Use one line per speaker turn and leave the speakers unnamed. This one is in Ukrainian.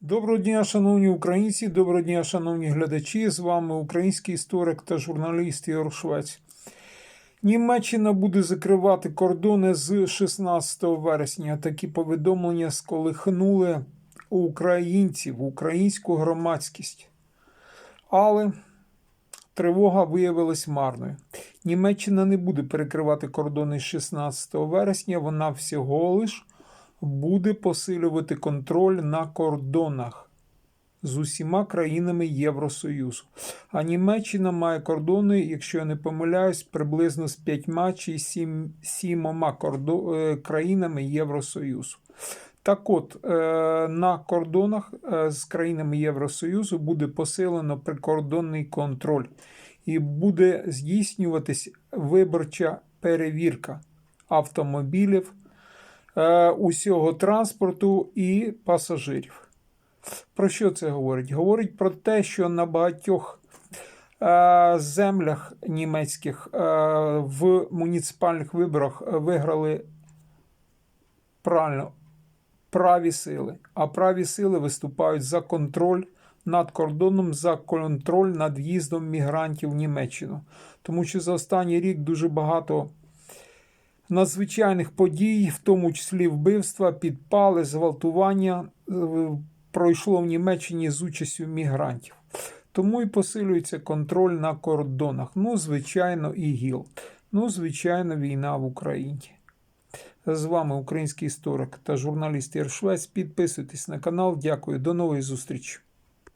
Доброго дня, шановні українці, доброго дня, шановні глядачі. З вами український історик та журналіст Ігор Швець. Німеччина буде закривати кордони з 16 вересня. Такі повідомлення сколихнули українців, українську громадськість. Але тривога виявилась марною. Німеччина не буде перекривати кордони з 16 вересня, вона всього лиш буде посилювати контроль на кордонах з усіма країнами Євросоюзу. А Німеччина має кордони, якщо я не помиляюсь, приблизно з п'ятьма чи сім, сімома кордо, е, країнами Євросоюзу. Так от, е, на кордонах е, з країнами Євросоюзу буде посилено прикордонний контроль і буде здійснюватись виборча перевірка автомобілів, усього транспорту і пасажирів. Про що це говорить? Говорить про те, що на багатьох е, землях німецьких е, в муніципальних виборах виграли правильно праві сили, а праві сили виступають за контроль над кордоном, за контроль над в'їздом мігрантів в Німеччину. Тому що за останній рік дуже багато надзвичайних подій, в тому числі вбивства, підпали, зґвалтування, е, пройшло в Німеччині з участю мігрантів. Тому і посилюється контроль на кордонах. Ну, звичайно, і ГІЛ. Ну, звичайно, війна в Україні. З вами український історик та журналіст Єр Швець. Підписуйтесь на канал. Дякую. До нової зустрічі.